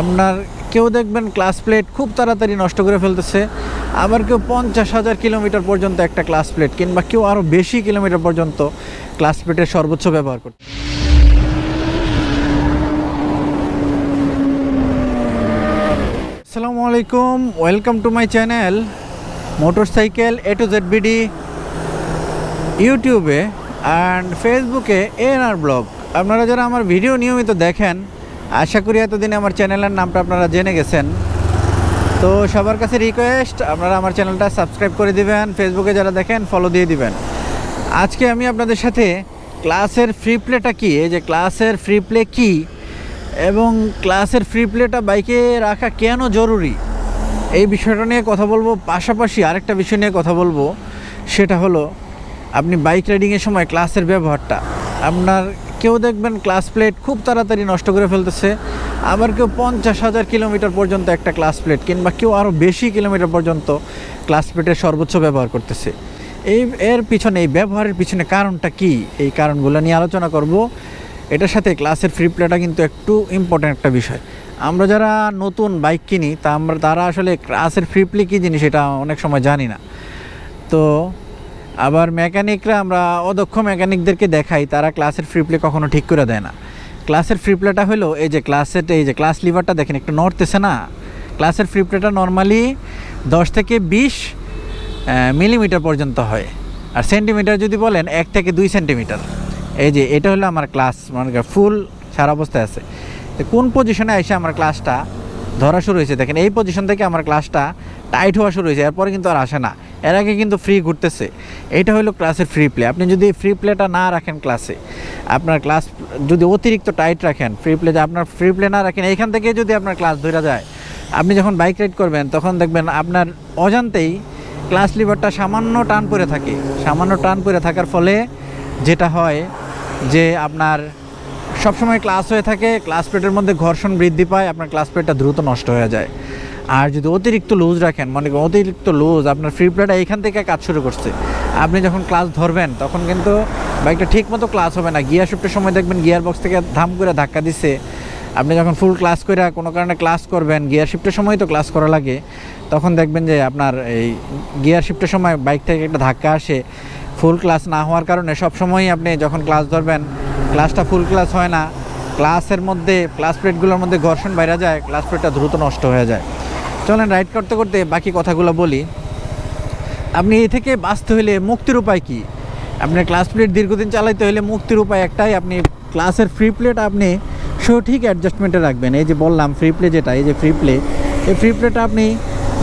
আপনার কেউ দেখবেন ক্লাস প্লেট খুব তাড়াতাড়ি নষ্ট করে ফেলতেছে, আবার কেউ পঞ্চাশ হাজার কিলোমিটার পর্যন্ত একটা ক্লাস প্লেট কিংবা কেউ আরও বেশি কিলোমিটার পর্যন্ত ক্লাস প্লেটের সর্বোচ্চ ব্যবহার করতে আসসালামু আলাইকুম welcome to my channel motorcycle A to Z BD ইউটিউবে অ্যান্ড ফেসবুকে এএনআর ব্লগ আপনারা যারা আমার ভিডিও নিয়মিত দেখেন আশা করি এতদিনে আমার চ্যানেলের নামটা আপনারা জেনে গেছেন। তো সবার কাছে রিকোয়েস্ট আপনারা আমার চ্যানেলটা সাবস্ক্রাইব করে দিবেন ফেসবুকে যারা দেখেন ফলো দিয়ে দিবেন। আজকে আমি আপনাদের সাথে ক্লাসের ফ্রি প্লেটা কী? এই যে ক্লাসের ফ্রি প্লে কী? এবং ক্লাসের ফ্রি প্লেটা বাইকে রাখা কেন জরুরি? এই বিষয়টা নিয়ে কথা বলব, পাশাপাশি আরেকটা বিষয় নিয়ে কথা বলব। সেটা হলো, আপনি বাইক রাইডিংয়ের সময় ক্লাসের ব্যবহারটা, আপনার কেউ দেখবেন ক্লাস প্লেট খুব তাড়াতাড়ি নষ্ট করে ফেলতেছে, আবার কেউ পঞ্চাশ হাজার কিলোমিটার পর্যন্ত একটা ক্লাস প্লেট কিংবা কেউ আরও বেশি কিলোমিটার পর্যন্ত ক্লাস প্লেটের সর্বোচ্চ ব্যবহার করতেছে। এই, এর পিছনে, এই ব্যবহারের পিছনে কারণটা কি? এই কারণগুলো নিয়ে আলোচনা করব। এটার সাথে ক্লাসের ফ্রি প্লেটা কিন্তু একটু ইম্পর্ট্যান্ট একটা বিষয়। আমরা যারা নতুন বাইক কিনি, তা আমরা, তারা আসলে ক্লাসের ফ্রি প্লে কী জিনিস, এটা অনেক সময় জানি না। তো আবার মেকানিকরা আমরা অদক্ষ মেকানিকদেরকে দেখাই, তারা ক্লাসের ফ্রি প্লে কখনো ঠিক করে দেয় না। ক্লাসের ফ্রি প্লেটা হলো, এই যে ক্লাসের, এই যে ক্লাস লিভারটা দেখেন, একটু নড়তেছে না? ক্লাসের ফ্রি প্লেটা নর্মালি দশ থেকে বিশ মিলিমিটার পর্যন্ত হয়। আর সেন্টিমিটার যদি বলেন, এক থেকে দুই সেন্টিমিটার এই যে, এটা হলো আমার ক্লাস মানে ফুল সারা অবস্থায় আছে। তো কোন পজিশনে এসে আমার ক্লাসটা ধরা শুরু হয়েছে। দেখেন, এই পজিশন থেকে আমার ক্লাসটা টাইট হওয়া শুরু হয়েছে, এরপরে কিন্তু আর আসে না। এর আগে কিন্তু ফ্রি ঘুরতেছে। এইটা হলো ক্লাসের ফ্রি প্লে আপনি যদি ফ্রি প্লেটা না রাখেন ক্লাসে আপনার ক্লাস যদি অতিরিক্ত টাইট রাখেন ফ্রি প্লে আপনার ফ্রি প্লে না রাখেন এইখান থেকে যদি আপনার ক্লাস ধরে যায়, আপনি যখন বাইক রাইড করবেন, তখন দেখবেন আপনার অজান্তেই ক্লাস লিভারটা সামান্য টান পরে থাকে। সামান্য টান পরে থাকার ফলে যেটা হয় যে আপনার সবসময় ক্লাস হয়ে থাকে ক্লাস প্লেটের মধ্যে ঘর্ষণ বৃদ্ধি পায়, আপনার ক্লাস প্লেটটা দ্রুত নষ্ট হয়ে যায়। আর যদি অতিরিক্ত লুজ রাখেন, মনে করেন অতিরিক্ত লুজ আপনার ফ্রি প্লেটটা এইখান থেকে কাজ শুরু করছে। আপনি যখন ক্লাস ধরবেন, তখন কিন্তু বাইকটা ঠিক মতো ক্লাস হবে না। গিয়ার শিফটের সময় দেখবেন গিয়ার বক্স থেকে ধাম করে ধাক্কা দিচ্ছে আপনি যখন ফুল ক্লাস করে কোনো কারণে ক্লাস করবেন গিয়ার শিফটের সময় তো ক্লাস করা লাগে। তখন দেখবেন যে আপনার এই গিয়ার শিফটের সময় বাইক থেকে একটা ধাক্কা আসে। ফুল ক্লাস না হওয়ার কারণে সব সময়ই আপনি যখন ক্লাস ধরবেন ক্লাসটা ফুল ক্লাস হয় না। ক্লাসের মধ্যে ক্লাস প্লেটগুলোর মধ্যে ঘর্ষণ বাইরে যায় ক্লাস প্লেটটা দ্রুত নষ্ট হয়ে যায়। চলেন রাইড করতে করতে বাকি কথাগুলো বলি। আপনি এ থেকে বাঁচতে হলে মুক্তির উপায় কি? আপনার ক্লাস প্লেট দীর্ঘদিন চালাইতে হলে মুক্তির উপায় একটাই, আপনি ক্লাসের ফ্রি প্লেট আপনি সঠিক অ্যাডজাস্টমেন্টে রাখবেন। এই যে বললাম ফ্রি প্লে যেটা, এই যে ফ্রি প্লে এই ফ্রি প্লেটা আপনি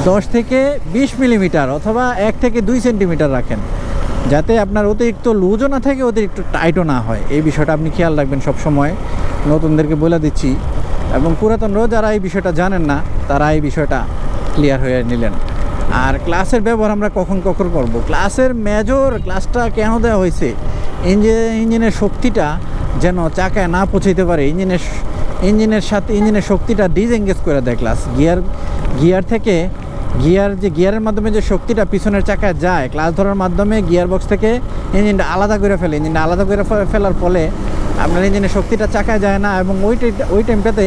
দশ থেকে বিশ মিলিমিটার অথবা এক থেকে দুই সেন্টিমিটার রাখেন। যাতে আপনার অতিরিক্ত লুজও না থাকে, অতিরিক্ত টাইটও না হয়। এই বিষয়টা আপনি খেয়াল রাখবেন সব সময় নতুনদেরকে বলে দিচ্ছি। এবং পুরাতনরাও যারা এই বিষয়টা জানেন না, তারা এই বিষয়টা ক্লিয়ার হয়ে নিলেন। আর ক্লাসের ব্যবহার আমরা কখন কখন করব? ক্লাসের মেজর ক্লাসটা কেন দেওয়া হয়েছে? ইঞ্জিন, ইঞ্জিনের শক্তিটা যেন চাকায় না পৌঁছাইতে পারে। ইঞ্জিনের ইঞ্জিনের সাথে, ইঞ্জিনের শক্তিটা ডিসএঙ্গেজ করে দেয় ক্লাস গিয়ার গিয়ার থেকে গিয়ার যে, গিয়ারের মাধ্যমে যে শক্তিটা পিছনের চাকায় যায় ক্লাস ধরার মাধ্যমে গিয়ার বক্স থেকে ইঞ্জিনটা আলাদা করে ফেলে। ইঞ্জিনটা আলাদা করে ফেলার ফলে আপনার ইঞ্জিনের শক্তিটা চাকায় যায় না এবং ওই ওই টাইমটাতে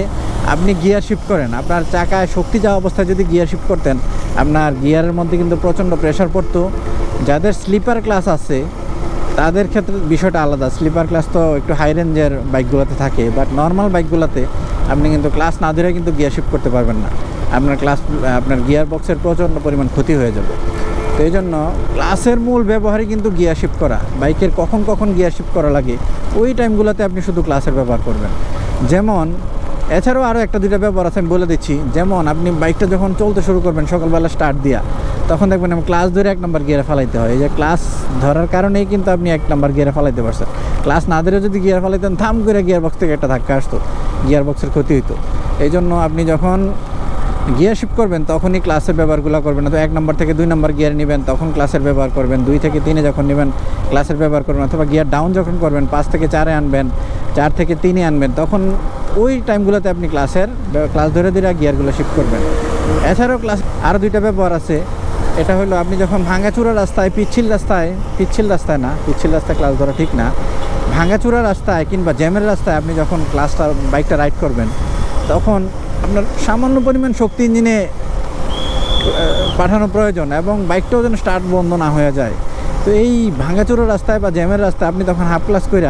আপনি গিয়ার শিফট করেন। আপনার চাকায় শক্তি যাওয়া অবস্থায় যদি গিয়ার শিফট করতেন, আপনার গিয়ারের মধ্যে কিন্তু প্রচণ্ড প্রেশার পড়তো। যাদের স্লিপার ক্লাস আছে, তাদের ক্ষেত্রে বিষয়টা আলাদা। স্লিপার ক্লাস তো একটু হাই রেঞ্জের বাইকগুলোতে থাকে বাট নর্মাল বাইকগুলোতে আপনি কিন্তু ক্লাস না ধরে কিন্তু গিয়ার শিফট করতে পারবেন না। আপনার ক্লাস আপনার গিয়ার বক্সের প্রচণ্ড পরিমাণ ক্ষতি হয়ে যাবে। তো এই জন্য ক্লাসের মূল ব্যবহারই কিন্তু গিয়ার শিফট করা। বাইকের কখন কখন গিয়ার শিফট করা লাগে, ওই টাইমগুলোতে আপনি শুধু ক্লাসের ব্যবহার করবেন। যেমন, এছাড়াও আরও একটা দুইটা ব্যবহার আছে, আমি বলে দিচ্ছি। যেমন, আপনি বাইকটা যখন চলতে শুরু করবেন সকালবেলা স্টার্ট দিয়া, তখন দেখবেন আমি ক্লাস ধরে এক নম্বর গিয়ারে ফালাইতে হয়। এই যে ক্লাস ধরার কারণেই কিন্তু আপনি এক নম্বর গিয়ারে ফালাইতে পারছেন। ক্লাস না ধরে যদি গিয়ার ফালাইতেন, থাম করে গিয়ার বক্স থেকে একটা ধাক্কা আসতো। গিয়ার বক্সের ক্ষতি হইতো। এই জন্য আপনি যখন গিয়ার শিফট করবেন, তখনই ক্লাসের ব্যবহারগুলো করবেন। তো এক নম্বর থেকে দুই নম্বর গিয়ার নেবেন, তখন ক্লাসের ব্যবহার করবেন। দুই থেকে তিনে যখন নেবেন ক্লাসের ব্যবহার করবেন। অথবা গিয়ার ডাউন যখন করবেন, পাঁচ থেকে চারে আনবেন, চার থেকে তিনে আনবেন, তখন ওই টাইমগুলোতে আপনি ক্লাসের ক্লাস ধরে ধরে গিয়ারগুলো শিফট করবেন। এছাড়াও ক্লাস আরও দুইটা ব্যবহার আছে। এটা হলো আপনি যখন ভাঙাচুরা রাস্তায়, পিচ্ছিল রাস্তায় পিচ্ছিল রাস্তায় না, পিচ্ছিল রাস্তায় ক্লাস ধরা ঠিক না ভাঙাচুরা রাস্তায় কিংবা জ্যামের রাস্তায় আপনি যখন ক্লাসটা বাইকটা রাইড করবেন, তখন আপনার সামান্য পরিমাণ শক্তি ইঞ্জিনে পাঠানো প্রয়োজন এবং বাইকটাও যেন স্টার্ট বন্ধ না হয়ে যায়। তো এই ভাঙাচোরা রাস্তায় বা জ্যামের রাস্তায় আপনি তখন হাফ ক্লাস করে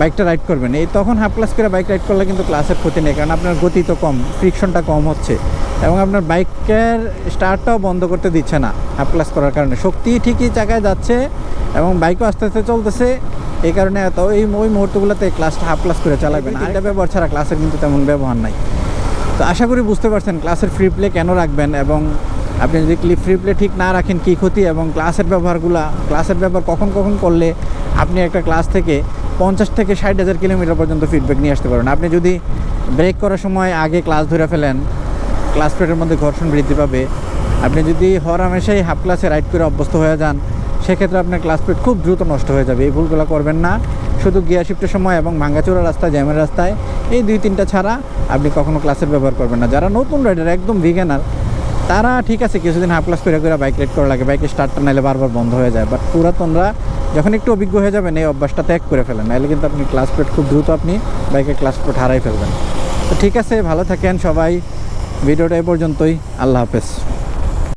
বাইকটা রাইড করবেন। এই তখন হাফ ক্লাস করে বাইক রাইড করলে কিন্তু ক্লাসের ক্ষতি নেই, কারণ আপনার গতি তো কম ফ্রিকশনটা কম হচ্ছে এবং আপনার বাইকের স্টার্টটাও বন্ধ করতে দিচ্ছে না হাফ ক্লাস করার কারণে। শক্তি ঠিকই চাকায় যাচ্ছে এবং বাইকও আস্তে আস্তে চলতেছে, এই কারণে এত এই ওই মুহূর্তগুলোতে ক্লাসটা হাফ ক্লাস করে চালাবেন এটা ব্যবহার ছাড়া ক্লাসের কিন্তু তেমন ব্যবহার নাই। তো আশা করি বুঝতে পারছেন, ক্লাসের ফ্রি প্লে কেন রাখবেন এবং আপনি যদি ক্লিপ ফ্রি প্লে ঠিক না রাখেন কী ক্ষতি এবং ক্লাসের ব্যবহারগুলা, ক্লাসের ব্যবহার কখন কখন করলে আপনি একটা ক্লাস থেকে পঞ্চাশ থেকে ষাট হাজার কিলোমিটার পর্যন্ত ফিডব্যাক নিয়ে আসতে পারেন আপনি যদি ব্রেক করার সময় আগে ক্লাস ধরে ফেলেন ক্লাস প্লেটের মধ্যে ঘর্ষণ বৃদ্ধি পাবে। আপনি যদি হরামেশাই হাফ ক্লাসে রাইড করে অভ্যস্ত হয়ে যান, সেক্ষেত্রে আপনার ক্লাস প্লেট খুব দ্রুত নষ্ট হয়ে যাবে। এই ভুলগুলো করবেন না। শুধু গিয়ার শিফটের সময় এবং ভাঙ্গাচোরা রাস্তায় জ্যামের রাস্তায় এই দুই তিনটা ছাড়া আপনি কখনো ক্লাসের ব্যবহার করবেন না। যারা নতুন রাইডার একদম ভিগেনার তারা ঠিক আছে, কিছুদিন হাফ ক্লাস করে করে বাইক রাইড করা লাগে। বাইকের স্টার্টটা নাইলে বারবার বন্ধ হয়ে যায়। বাট পুরাতনরা যখন একটু অভিজ্ঞ হয়ে যাবেন, এই অভ্যাসটা ত্যাগ করে ফেলেন। নাহলে কিন্তু আপনি ক্লাস প্লেট খুব দ্রুত আপনি বাইকের ক্লাস প্লেট হারাই ফেলবেন। তো ঠিক আছে, ভালো থাকেন সবাই। ভিডিওটা এ পর্যন্তই। আল্লাহ হাফেজ।